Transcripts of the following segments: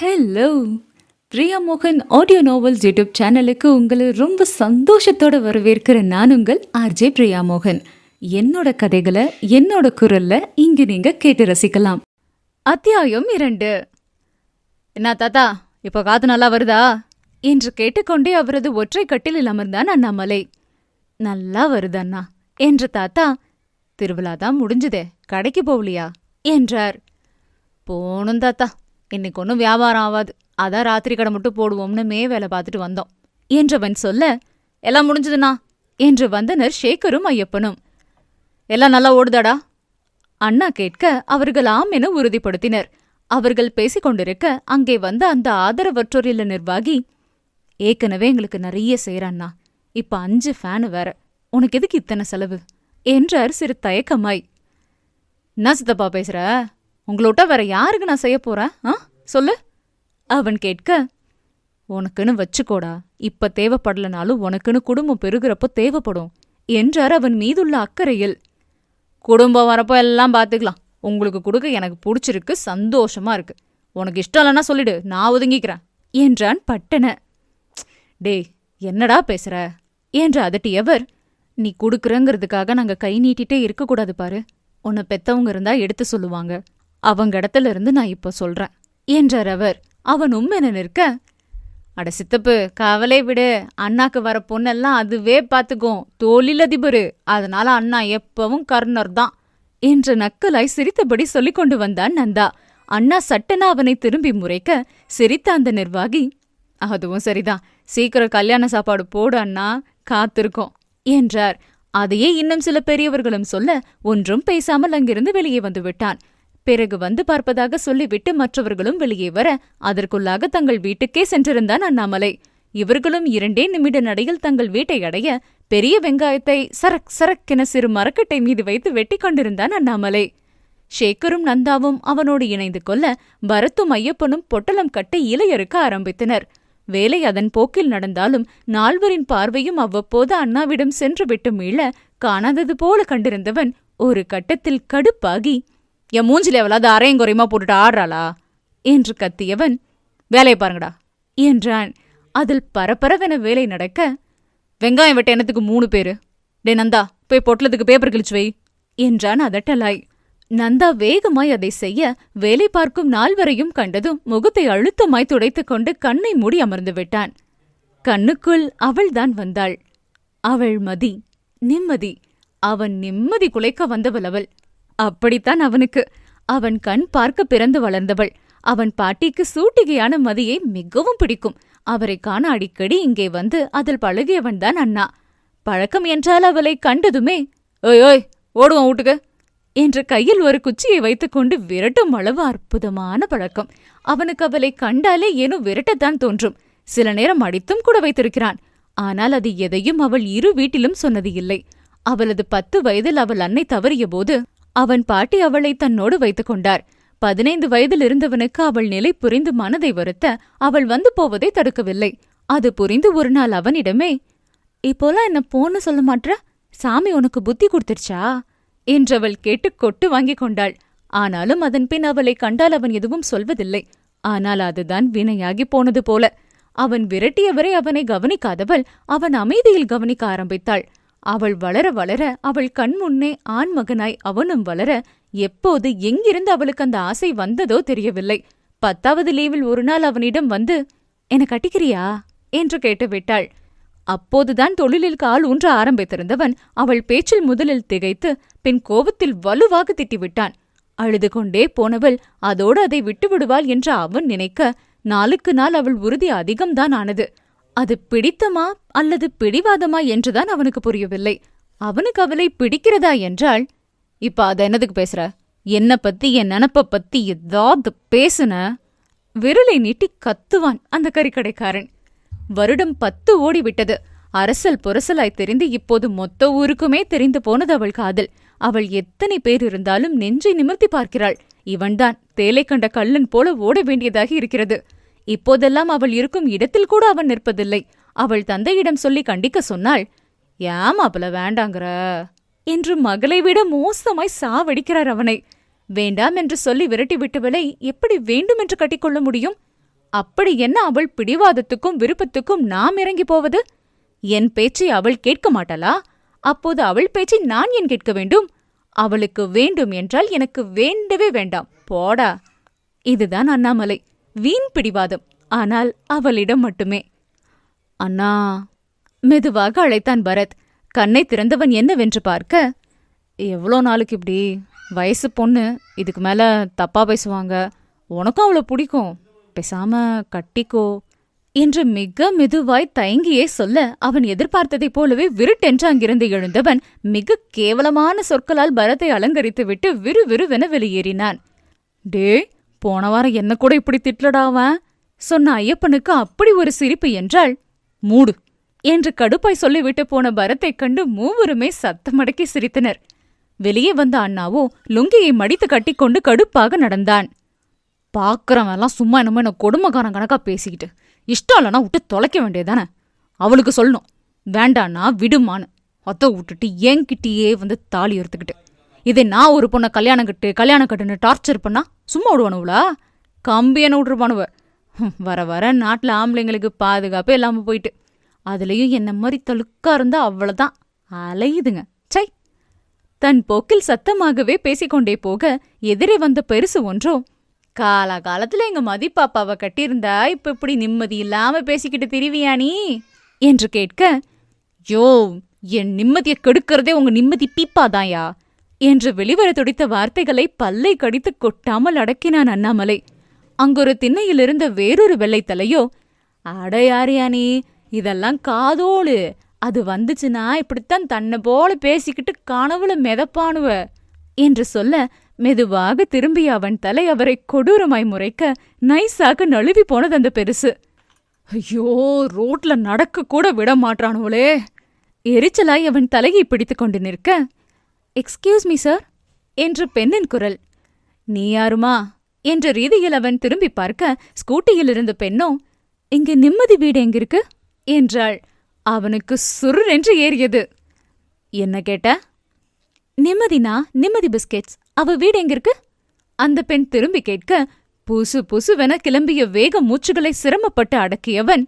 Hello Priya மோகன் audio novels YouTube சேனலுக்கு உங்களை ரொம்ப சந்தோஷத்தோடு வரவேற்கிற நான் உங்கள் ஆர்ஜே பிரியா மோகன் என்னோட கதைகளை என்னோட குரல்ல இங்கு நீங்க கேட்டு ரசிக்கலாம். அத்தியாயம் இரண்டு. என்ன தாத்தா இப்போ காத்து நல்லா வருதா? என்று கேட்டுக்கொண்டே அவரது ஒற்றை கட்டிலில் அமர்ந்தான் அண்ணாமலை. நல்லா வருது அண்ணா என்ற தாத்தா திருவிழா தான் முடிஞ்சுதே கடைக்கு போகலையா? என்றார். போகணும் தாத்தா. இன்னைக்கு ஒன்றும் வியாபாரம் ஆகாது அதான் ராத்திரி கடை மட்டும் போடுவோம்னு மே வேலை பார்த்துட்டு வந்தோம். என்றவன் சொல்ல எல்லாம் முடிஞ்சதுண்ணா என்று வந்தனர் சேகரும் ஐயப்பனும். எல்லாம் நல்லா ஓடுதாடா? அண்ணா கேட்க அவர்கள் ஆம் என உறுதிப்படுத்தினர். அவர்கள் பேசிக் கொண்டிருக்க அங்கே வந்த அந்த ஆதரவற்றோர் இல்ல நிர்வாகி ஏற்கனவே எங்களுக்கு நிறைய செய்யறான்னா இப்ப அஞ்சு ஃபேனு வேற. உனக்கு எதுக்கு இத்தனை செலவு? என்றார் சிறு தயக்கமாய். என்ன சித்தப்பா பேசுற? உங்களோட்ட வேற யாருக்கு நான் செய்ய போறேன் ஆ? சொல்லு. அவன் கேட்க உனக்குன்னு வச்சுக்கோடா. இப்ப தேவைப்படலனாலும் உனக்குன்னு குடும்பம் பெருகிறப்போ தேவைப்படும் என்றார் அவன் மீதுள்ள அக்கறையில். குடும்பம் வரப்போ எல்லாம் பார்த்துக்கலாம் உங்களுக்கு கொடுக்க எனக்கு பிடிச்சிருக்கு சந்தோஷமா இருக்கு. உனக்கு இஷ்டம் இல்லைன்னா சொல்லிடு நான் ஒதுங்கிக்கிறேன் என்றான் பட்டன டேய் என்னடா பேசுற? என்று அதட்டியவர். நீ கொடுக்குறங்கிறதுக்காக நாங்க கை நீட்டிட்டே இருக்கக்கூடாது பாரு. உன்னை பெத்தவங்க இருந்தா எடுத்து சொல்லுவாங்க. அவங்க இடத்துல இருந்து நான் இப்ப சொல்றேன் என்றார் அவர். அவன் உம்மென நிற்க அட சித்தப்பு கவலை விடு. அண்ணாக்கு வர பொண்ணெல்லாம் அதுவே பாத்துக்கும் தொழிலதிபரு அதனால அண்ணா எப்பவும் கர்ணர் தான் என்ற நக்கலாய் சிரித்தபடி சொல்லிக் கொண்டு வந்தான் நந்தா. அண்ணா சட்டனா அவனை திரும்பி முறைக்க சிரித்த அந்த நிர்வாகி அதுவும் சரிதான். சீக்கிரம் கல்யாண சாப்பாடு போடு அண்ணா. காத்திருக்கோம் என்றார். அதையே இன்னும் சில பெரியவர்களும் சொல்ல ஒன்றும் பேசாமல் அங்கிருந்து வெளியே வந்து விட்டான். பிறகு வந்து பார்ப்பதாக சொல்லிவிட்டு மற்றவர்களும் வெளியே வர அதற்குள்ளாக தங்கள் வீட்டுக்கே சென்றிருந்தான் அண்ணாமலை. இவர்களும் இரண்டே நிமிட நடையில் தங்கள் வீட்டை அடைய பெரிய வெங்காயத்தை சரக் சரக்கென சிறு மரக்கட்டை மீது வைத்து வெட்டி கொண்டிருந்தான் அண்ணாமலை. ஷேக்கரும் நந்தாவும் அவனோடு இணைந்து கொள்ள பரத்தும் ஐயப்பனும் பொட்டலம் கட்ட இலையறுக்க ஆரம்பித்தனர். வேலை அதன் போக்கில் நடந்தாலும் நால்வரின் பார்வையும் அவ்வப்போது அண்ணாவிடம் சென்று விட்டு மீள காணாதது போல கண்டிருந்தவன் ஒரு கட்டத்தில் கடுப்பாகி என் மூஞ்சில் எவ்வளவு அரையும் குறையுமா போட்டுட்டு ஆடுறாளா? என்று கத்தியவன் வேலையை பாருங்கடா என்றான். அதில் பரபரவென வேலை நடக்க வெங்காயம் வெட்ட எண்ணத்துக்கு மூணு பேரு? டே நந்தா போய் பொட்டலத்துக்கு பேப்பர் கிழிச்சு வை என்றான் அதட்டலாய். நந்தா வேகமாய் அதை செய்ய வேலை பார்க்கும் நால்வரையும் கண்டதும் முகத்தை அழுத்தமாய் துடைத்துக் கொண்டு கண்ணை மூடி அமர்ந்து விட்டான். கண்ணுக்குள் அவள்தான் வந்தாள். அவள் மதி நிம்மதி. அவன் நிம்மதி குலைக்க வந்தவள் அவள். அப்படித்தான் அவனுக்கு. அவன் கண் பார்க்க பிறந்து வளர்ந்தவள். அவன் பாட்டிக்கு சூட்டிகையான மதியை மிகவும் பிடிக்கும். அவரை காண அடிக்கடி இங்கே வந்து அதில் பழகியவன்தான் அண்ணா. பழக்கம் என்றால் அவளை கண்டதுமே ஓய் ஓய் ஓடுவோம் வீட்டுக்கு என்று கையில் ஒரு குச்சியை வைத்துக்கொண்டு விரட்டும் அளவு அற்புதமான பழக்கம். அவனுக்கு அவளை கண்டாலே ஏனோ விரட்டத்தான் தோன்றும். சில நேரம் அடித்தும் கூட வைத்திருக்கிறான். ஆனால் அது எதையும் அவள் இரு வீட்டிலும் சொன்னது இல்லை. அவளது பத்து வயதில் அவள் அன்னை தவறிய போது அவன் பாட்டி அவளை தன்னோடு வைத்துக் கொண்டார். பதினைந்து வயதில் இருந்தவனுக்கு அவள் நிலை புரிந்து மனதை வருத்த அவள் வந்து போவதை தடுக்கவில்லை. அது புரிந்து ஒரு நாள் அவனிடமே இப்போலாம் என்ன போன்னு சொல்ல மாட்ற? சாமி உனக்கு புத்தி கொடுத்துருச்சா? என்றவள் கேட்டு கொட்டு வாங்கிக் கொண்டாள். ஆனாலும் அதன் பின் அவளை கண்டால் அவன் எதுவும் சொல்வதில்லை. ஆனால் அதுதான் வினையாகி போனது போல. அவன் விரட்டியவரை அவனை கவனிக்காதவள் அவன் அமைதியில் கவனிக்க ஆரம்பித்தாள். அவள் வளர வளர அவள் கண் முன்னே அவனும் வளர எப்போது எங்கிருந்து அவளுக்கு அந்த ஆசை வந்ததோ தெரியவில்லை. பத்தாவது லீவில் ஒரு நாள் அவனிடம் வந்து என கட்டிக்கிறியா? என்று கேட்டுவிட்டாள் அப்போதுதான் தொழிலில் கால் ஊன்ற ஆரம்பித்திருந்தவன் அவள் பேச்சில் முதலில் திகைத்து பின் கோபத்தில் வலுவாக திட்டிவிட்டான். அழுது கொண்டே போனவள் அதோடு அதை விட்டுவிடுவாள் என்று அவன் நினைக்க நாளுக்கு நாள் அவள் உறுதி அதிகம்தான் ஆனது. அது பிடித்தமா அல்லது பிடிவாதமா என்றுதான் அவனுக்கு புரியவில்லை. அவனுக்கு அவளை பிடிக்கிறதா என்றால் இப்ப அத என்னதுக்கு பேசுற? என்ன பத்தி என் நினப்ப பத்தி ஏதாவது பேசுன? விரலை நீட்டி கத்துவான் அந்த கறிக்கடைக்காரன். வருடம் பத்து ஓடிவிட்டது. அரசல் புரசலாய் தெரிந்து இப்போது மொத்த ஊருக்குமே தெரிந்து போனது அவள் காதல். அவள் எத்தனை பேர் இருந்தாலும் நெஞ்சை நிமிர்த்தி பார்க்கிறாள். இவன்தான் தேலை கண்ட கள்ளன் போல ஓட வேண்டியதாக இருக்கிறது. இப்போதெல்லாம் அவள் இருக்கும் இடத்தில் கூட அவன் நிற்பதில்லை. அவள் தந்தையிடம் சொல்லி கண்டிக்க சொன்னாள் ஏமாப்பிள வேண்டாங்கிற? என்று மகளை விட மோசமாய் சாவடிக்கிறார் அவனை. வேண்டாம் என்று சொல்லி விரட்டி விட்டவளை எப்படி வேண்டுமென்று கட்டிக்கொள்ள முடியும்? அப்படி என்ன அவள் பிடிவாதத்துக்கும் விருப்பத்துக்கும் நாம் இறங்கி போவது? என் பேச்சை அவள் கேட்க மாட்டாளா? அப்போது அவள் பேச்சை நான் ஏன் கேட்க வேண்டும்? அவளுக்கு வேண்டும் என்றால் எனக்கு வேண்டவே வேண்டாம். போடா. இதுதான் அண்ணாமலை. வீண் பிடிவாதம். ஆனால் அவளிடம் மட்டுமே அண்ணா மெதுவாக அழைத்தான் பரத். கண்ணை திறந்தவன் என்னவென்று பார்க்க எவ்வளோ நாளுக்கு இப்படி? வயசு பொண்ணு. இதுக்கு மேல தப்பா பேசுவாங்க. உனக்கும் அவளை பிடிக்கும். பேசாம கட்டிக்கோ என்று மிக மெதுவாய் தயங்கியே சொல்ல அவன் எதிர்பார்த்ததைப் போலவே விருட்டென்று அங்கிருந்து எழுந்தவன் மிக கேவலமான சொற்களால் பரத்தை அலங்கரித்துவிட்டு விறுவிறுவென வெளியேறினான். டே போன வாரம் என்ன கூட இப்படி திட்டலடாவன் சொன்ன ஐயப்பனுக்கு அப்படி ஒரு சிரிப்பு என்றால் மூடு என்று கடுப்பாய் சொல்லிவிட்டு போன பரத்தைக் கண்டு மூவருமே சத்தமடக்கி சிரித்தனர். வெளியே வந்த அண்ணாவோ லுங்கியை மடித்து கட்டிக்கொண்டு கடுப்பாக நடந்தான். பாக்குறவன்லாம் சும்மா என்னமோ என்ன கொடுமைக்காரன் கணக்காக பேசிக்கிட்டு இஷ்டம் இல்லைனா விட்டு தொலைக்க வேண்டியதானே அவளுக்கு சொல்லணும் வேண்டான்னா விடுமான்னு அத்தை விட்டுட்டு என்கிட்டயே வந்து தாலி எடுத்துக்கிட்டு. இதை நான் ஒரு பொண்ணை கல்யாணம் கட்டு கல்யாணம் கட்டுன்னு டார்ச்சர் பண்ணா சும்மா விடுவானுவளா? கம்பியான விட்டுருப்பானுவ? வர வர நாட்டில் ஆம்பளைங்களுக்கு பாதுகாப்பே இல்லாமல் போயிட்டு. அதுலயும் என்ன மாதிரி தழுக்கா இருந்தா அவ்வளோதான் அலையுதுங்க. சை தன் போக்கில் சத்தமாகவே பேசிக்கொண்டே போக எதிரே வந்த பெருசு ஒன்றோ காலா காலத்துல எங்க மதிப்பாப்பாவை கட்டியிருந்தா இப்ப இப்படி நிம்மதி இல்லாம பேசிக்கிட்டு திரிவியா நீ? என்று கேட்க யோ என் நிம்மதியை கெடுக்கிறதே உங்க நிம்மதி பீப்பாதாயா என்று வெளிவர துடித்த வார்த்தைகளை பல்லை கடித்து கொட்டாமல் அடக்கினான் அண்ணாமலை. அங்கொரு திண்ணையிலிருந்த வேறொரு வெள்ளைத்தலையோ அட நீ இதெல்லாம் காதோளு. அது வந்துச்சுன்னா இப்படித்தான் தன்னை போல பேசிக்கிட்டு கனவுல மிதப்பானுவ என்று சொல்ல மெதுவாக திரும்பிய அவன் தலை அவரை கொடூரமாய் முறைக்க நைஸாக நழுவி போனது அந்த பெருசு. ஐயோ ரோட்ல நடக்க கூட விட மாட்டானுவளே எரிச்சலாய் அவன் தலையை பிடித்துக் கொண்டு நிற்க எக்ஸ்கியூஸ் மீ சார் என்று பெண்ணின் குரல். நீ யாருமா? என்ற ரீதியில் அவன் திரும்பி பார்க்க ஸ்கூட்டியில் இருந்த பெண்ணோ இங்கு நிம்மதி வீடு எங்கிருக்கு? என்றாள். அவனுக்கு சுருரென்று ஏறியது. என்ன கேட்ட? நிம்மதினா? நிம்மதி பிஸ்கெட்ஸ். அவ வீடு எங்கிருக்கு? அந்த பெண் திரும்பி கேட்க புசு புசுவென கிளம்பிய வேக மூச்சுகளை சிரமப்பட்டு அடக்கியவன்.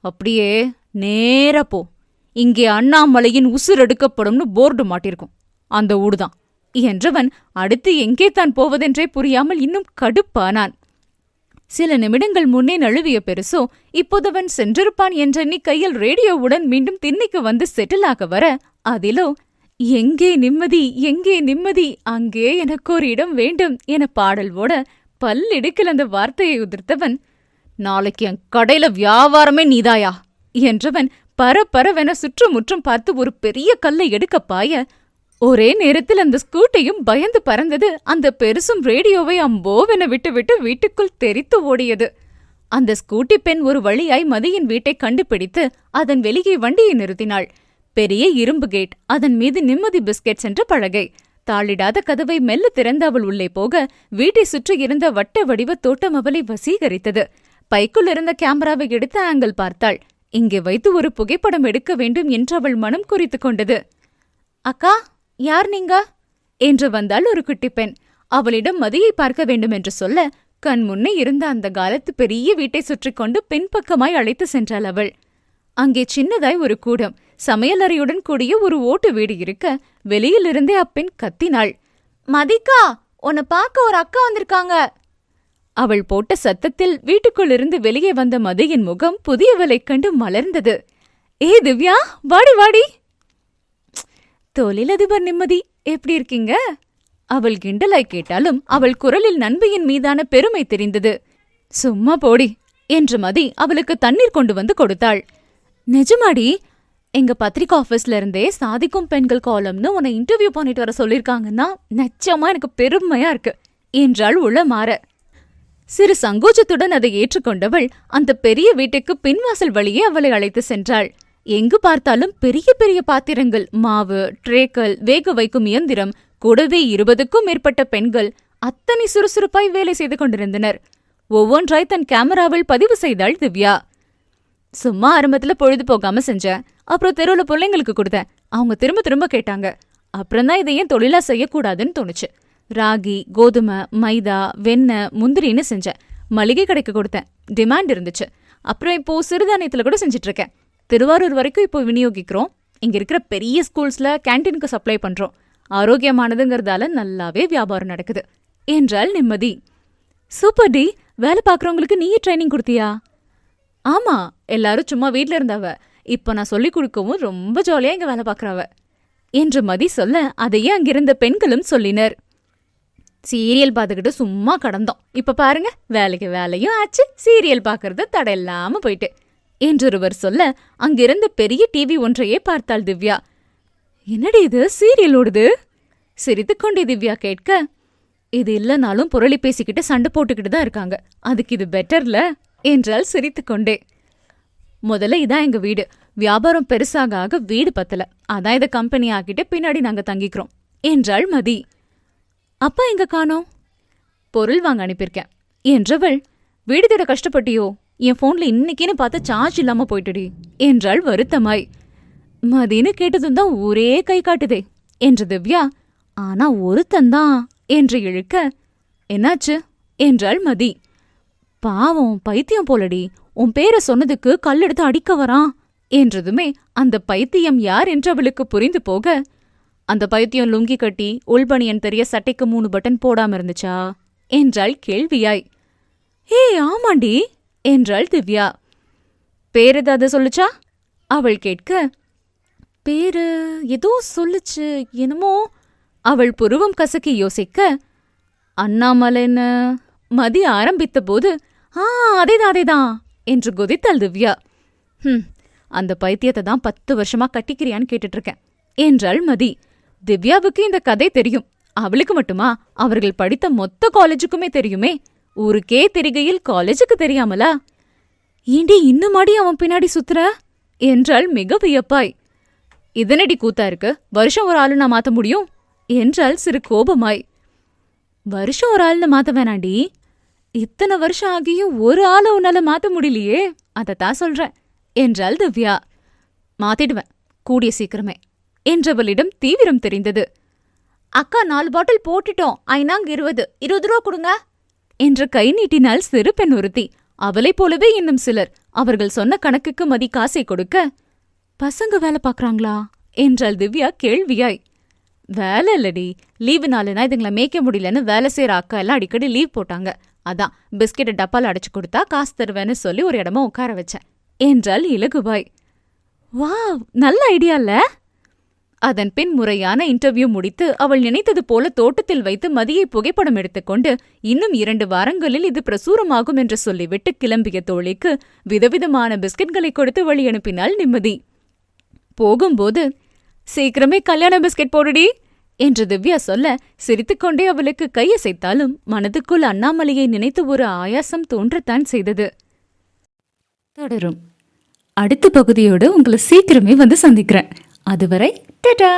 அப்படியே நேரா போ. இங்கே அண்ணாமலையின் உசுர் எடுக்கப்படும்னு போர்டு மாட்டிருக்கும். அந்த ஊடுதான். என்றவன் அடுத்து எங்கே தான் போவதென்றே புரியாமல் இன்னும் கடுப்பானான். சில நிமிடங்கள் முன்னே நழுவிய பெருசோ இப்போதவன் சென்றிருப்பான் என்றெண்ணி கையில் ரேடியோவுடன் மீண்டும் திண்ணைக்கு வந்து செட்டிலாக வர அதிலோ எங்கே நிம்மதி எங்கே நிம்மதி அங்கே எனக்கு ஒரு இடம் வேண்டும் என பாடல் ஓட பல்லிடுக்கில் அந்த வார்த்தையை உதிர்த்தவன் நாளைக்கு என் கடையில வியாபாரமே நீதாயா? என்றவன் பரபரவென சுற்றுமுற்றும் பார்த்து ஒரு பெரிய கல்லை எடுக்க பாய ஒரே நேரத்தில் அந்த ஸ்கூட்டியும் பயந்து பறந்தது. அந்த பெருசும் ரேடியோவை அம்போவென விட்டுவிட்டு வீட்டுக்குள் தெரித்து ஓடியது. அந்த ஸ்கூட்டி பெண் ஒரு வழியாய் மதியின் வீட்டை கண்டுபிடித்து அதன் வெளியே வண்டியை நிறுத்தினாள். பெரிய இரும்பு கேட் அதன் மீது நிம்மதி பிஸ்கெட்ஸ் என்ற பழகை தாளிடாத கதவை மெல்ல திறந்து அவள் உள்ளே போக வீட்டை சுற்றி இருந்த வட்ட வடிவ தோட்டம் அவளை வசீகரித்தது. பைக்குள் இருந்த கேமராவை எடுத்து ஆங்கிள் பார்த்தாள். இங்கே வைத்து ஒரு புகைப்படம் எடுக்க வேண்டும் என்று அவள் மனம் குறித்துக் கொண்டது. அக்கா யார் நீங்க? என்று வந்தாள் ஒரு குட்டி பெண். அவளிடம் மதியை பார்க்க வேண்டும் என்று சொல்ல கண் முன்னே இருந்த அந்த காலத்து பெரிய வீட்டை சுற்றிக் கொண்டு பின்பக்கமாய் அழைத்து சென்றாள் அவள். அங்கே சின்னதாய் ஒரு கூடம் சமையலறையுடன் கூடிய ஒரு ஓட்டு வீடு இருக்க வெளியிலிருந்தே அப்பெண் கத்தினாள். மதிக்கா உன்னை பார்க்க ஒரு அக்கா வந்திருக்காங்க. அவள் போட்ட சத்தத்தில் வீட்டுக்குள்ளிருந்து வெளியே வந்த மதியின் முகம் புதியவளைக் கண்டு மலர்ந்தது. ஏ திவ்யா வாடி வாடி. தொழிலதிபர் நிம்மதி எப்படி இருக்கீங்க? அவள் கிண்டலாய் கேட்டாலும் அவள் குரலில் நண்பியின் மீதான பெருமை தெரிந்தது. சும்மா போடி என்று மதி அவளுக்கு தண்ணீர் கொண்டு வந்து கொடுத்தாள். நிஜமாடி எங்க பத்திரிகை ஆபீஸ்ல இருந்தே சாதிக்கும் பெண்கள் காலம்னு உன்னை இன்டர்வியூ பண்ணிட்டு வர சொல்லிருக்காங்கன்னா நிச்சயமா எனக்கு பெருமையா இருக்கு என்றாள் உள்ள மாற. சிறு சங்கோச்சத்துடன் அதை ஏற்றுக்கொண்டவள் அந்த பெரிய வீட்டுக்கு பின்வாசல் வழியே அவளை அழைத்து சென்றாள். எங்கு பார்த்தாலும் பெரிய பெரிய பாத்திரங்கள் மாவு ட்ரேக்கள் வேக வைக்கும் இயந்திரம் கூடவே இருபதுக்கும் மேற்பட்ட பெண்கள் அத்தனை சுறுசுறுப்பாய் வேலை செய்து கொண்டிருந்தனர். ஒவ்வொன்றாய் தன் கேமராவில் பதிவு செய்தாள் திவ்யா. சும்மா ஆரம்பத்துல பொழுது போகாம செஞ்சேன் அப்புறம் தெருவுல பிள்ளைங்களுக்கு கொடுத்தேன். அவங்க திரும்ப திரும்ப கேட்டாங்க. அப்புறம் தான் இதை ஏன் தொழிலா செய்யக்கூடாதுன்னு தோணுச்சு. ராகி கோதுமை மைதா வெண்ணெய் முந்திரின்னு செஞ்சேன். மளிகை கடைக்கு கொடுத்தேன். டிமாண்ட் இருந்துச்சு. அப்புறம் இப்போ சிறுதானியத்துல கூட செஞ்சுட்டு இருக்கேன். திருவாரூர் வரைக்கும் இப்போ விநியோகிக்கிறோம். இங்க இருக்கிற பெரிய ஸ்கூல்ஸ்ல கேண்டீனுக்கு சப்ளை பண்றோம். ஆரோக்கியமானதுங்கிறதால நல்லாவே வியாபாரம் நடக்குது. என்றால் நிம்மதி. சூப்பர் டி வேலை பார்க்குறவங்களுக்கு நீயே ட்ரைனிங் கொடுத்தியா? ஆமா எல்லாரும் சும்மா வீட்ல இருந்தவ. இப்ப நான் சொல்லிக் கொடுக்கவும் ரொம்ப ஜாலியா இங்க வேலை பார்க்குறாவ. என்று மதி சொல்ல அதையே அங்கிருந்த பெண்களும் சொல்லினர். சீரியல் பார்த்துக்கிட்டு சும்மா கடந்தோம். இப்ப பாருங்க வேலைக்கு வேலையும் ஆச்சு சீரியல் பார்க்கறது தடையில்லாமல் போயிட்டு. என்றொருவர் சொல்ல அங்கிருந்த பெரிய டிவி ஒன்றையே பார்த்தாள் திவ்யா. என்னடி இது? சீரியல் ஓடுது? சிரித்துக்கொண்டே திவ்யா கேட்க இது இல்லைனாலும் புரளி பேசிக்கிட்டு சண்டை போட்டுக்கிட்டு தான் இருக்காங்க. அதுக்கு இது பெட்டர்ல? என்றால் சிரித்துக்கொண்டே முதல்ல இதான் எங்க வீடு. வியாபாரம் பெருசாக ஆக வீடு பத்தல. அதான் இதை கம்பெனி ஆக்கிட்டு பின்னாடி நாங்க தங்கிக்கிறோம் என்றாள் மதி. அப்பா எங்க காணோம்? பொருள் வாங்க அனுப்பியிருக்கேன். என்றவள் வீடு தேட கஷ்டப்பட்டியோ? என் ஃபோன்ல இன்னைக்குன்னு பார்த்தா சார்ஜ் இல்லாம போயிட்டுடி என்றாள் வருத்தமாய். மதின்னு கேட்டதும் தான் ஒரே கை காட்டுதே என்று திவ்யா ஆனா ஒருத்தந்தான் என்று இழுக்க என்னாச்சு? என்றாள் மதி. பாவம் பைத்தியம் போலடி உன் பேரை சொன்னதுக்கு கல்லெடுத்து அடிக்க வரான் என்றதுமே அந்த பைத்தியம் யார் என்று அவளுக்கு புரிந்து போக அந்த பைத்தியம் லுங்கி கட்டி உள்பனியன் தெரிய சட்டைக்கு மூணு பட்டன் போடாம இருந்துச்சா? என்றாள் கேள்வியாய். ஏய் ஆமாண்டி என்றாள் திவ்யா. பேர் ஏதாவது சொல்லுச்சா? அவள் கேட்க பேரு ஏதோ சொல்லுச்சு என்னமோ? அவள் புருவம் கசக்கி யோசிக்க அண்ணாமலைன்னு மதி ஆரம்பித்த போது ஆ அதேதான் அதேதான் என்று குதித்தாள் திவ்யா. ஹம் அந்த பைத்தியத்தை தான் பத்து வருஷமா கட்டிக்கிறியான்னு கேட்டுட்டு இருக்கேன் என்றாள் மதி. திவ்யாவுக்கு இந்த கதை தெரியும். அவளுக்கு மட்டுமா? அவர்கள் படித்த மொத்த காலேஜுக்குமே தெரியுமே. ஊருக்கே தெரிகையில் காலேஜுக்கு தெரியாமலா? ஏண்டி இன்னுமாடி அவன் பின்னாடி சுத்துற? என்றாள் மிக வியப்பாய். இதனடி கூத்தா இருக்கு வருஷம் ஒரு ஆளு நான் மாத்த முடியும்? என்றாள் சிறு கோபமாய். வருஷம் ஒரு ஆள்னு மாத்த வேணாண்டி. இத்தனை வருஷம் ஆகியும் ஒரு ஆளை உன்னால மாத்த முடியலையே? அதைத்தான் சொல்றேன் என்றாள் திவ்யா. மாத்திடுவேன் கூடிய சீக்கிரமே என்றவளிடம் தீவிரம் தெரிந்தது. அக்கா நாலு பாட்டில் போட்டுட்டோம் ஐநாங்க இருபது இருபது ரூபா கொடுங்க. என்று கை நீட்டினாள் சிறு பெண் ஒருத்தி. அவளைப் போலவே இன்னும் சிலர். அவர்கள் சொன்ன கணக்குக்கு மதி காசை கொடுக்க பசங்க வேலை பார்க்கறாங்களா? என்றாள் திவ்யா கேள்வியாய். வேலை இல்லடி. லீவு நாளுனா இதுங்களை மேய்க்க முடியலன்னு வேலை செய்யற அக்கா எல்லாம் அடிக்கடி லீவ் போட்டாங்க. அதான் பிஸ்கெட்டை டப்பால் அடைச்சு கொடுத்தா காசு தருவேன்னு சொல்லி ஒரு இடமா உட்கார வச்சேன் என்றாள் இலகுபாய் வாவ் நல்ல ஐடியா இல்லை? அதன் பின் முறையான இன்டர்வியூ முடித்து அவள் நினைத்தது போல தோட்டத்தில் வைத்து மதியை புகைப்படம் எடுத்துக்கொண்டு இன்னும் இரண்டு வாரங்களில் இது பிரசூரமாகும் என்று சொல்லிவிட்டு கிளம்பிய தோழிக்கு விதவிதமான பிஸ்கெட்களை கொடுத்து வழி அனுப்பினாள் நிம்மதி. போகும்போது சீக்கிரமே கல்யாண பிஸ்கெட் போடுடி என்று திவ்யா சொல்ல சிரித்துக்கொண்டே அவளுக்கு கையசைத்தாலும் மனதுக்குள் அண்ணாமலையை நினைத்து ஒரு ஆயாசம் தோன்றத்தான் செய்தது. தொடரும். அடுத்த பகுதியோடு உங்களை சீக்கிரமே வந்து சந்திக்கிறேன். அதுவரை டடா!